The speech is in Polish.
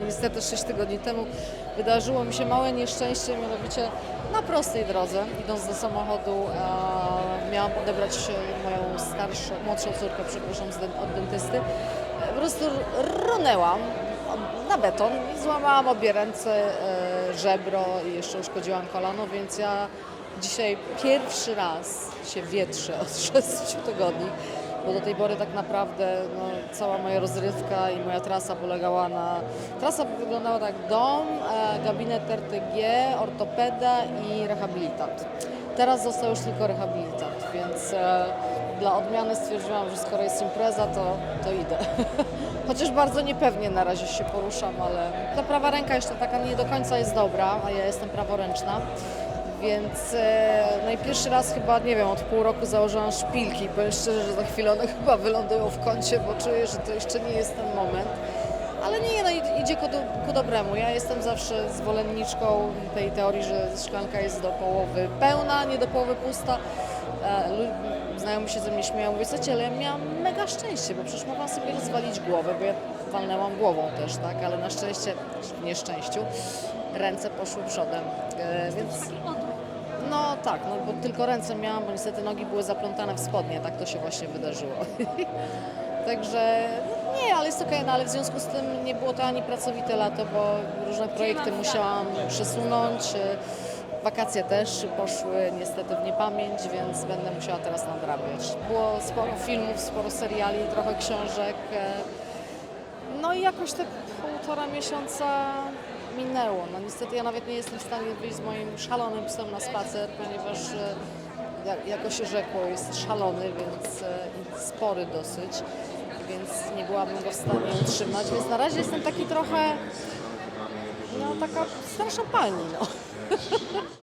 Niestety 6 tygodni temu wydarzyło mi się małe nieszczęście, mianowicie na prostej drodze, idąc do samochodu, e, miałam odebrać e, moją starszą, młodszą córkę, przepraszam, z od dentysty. E, Po prostu runęłam na beton i złamałam obie ręce, e, żebro i jeszcze uszkodziłam kolano, więc ja dzisiaj pierwszy raz się wietrzę od 6 tygodni bo do tej pory tak naprawdę no, cała moja rozrywka i moja trasa polegała na... Trasa wyglądała tak, dom, e, gabinet RTG, ortopeda i rehabilitant. Teraz został już tylko rehabilitant, więc e, dla odmiany stwierdziłam, że skoro jest impreza, to, to idę. Chociaż bardzo niepewnie na razie się poruszam, ale ta prawa ręka jeszcze taka nie do końca jest dobra, a ja jestem praworęczna. Więc e, najpierwszy raz chyba, nie wiem, od pół roku założyłam szpilki. Powiem szczerze, że za chwilę one chyba wylądują w kącie, bo czuję, że to jeszcze nie jest ten moment. Ale nie, no id- idzie ku, ku dobremu. Ja jestem zawsze zwolenniczką tej teorii, że szklanka jest do połowy pełna, nie do połowy pusta. E, Znajomi się ze mnie śmieją, mówią, słuchajcie, ale ja miałam mega szczęście, bo przecież mogłam sobie rozwalić głowę, bo ja walnęłam głową też, tak? Ale na szczęście, w nieszczęściu, ręce poszły przodem, e, więc... No tak, no bo tylko ręce miałam, bo niestety nogi były zaplątane w spodnie, tak to się właśnie wydarzyło. Także nie, ale jest okej, no ale w związku z tym nie było to ani pracowite lato, bo różne projekty musiałam przesunąć. Wakacje też poszły niestety w niepamięć, więc będę musiała teraz nadrabiać. Było sporo filmów, sporo seriali, trochę książek. e, No i jakoś te półtora miesiąca minęło. No niestety ja nawet nie jestem w stanie wyjść z moim szalonym psem na spacer, ponieważ e, jak- jako się rzekło jest szalony, więc e, spory dosyć, więc nie byłabym go w stanie utrzymać. Więc na razie jestem taki trochę, taka starsza pani, no.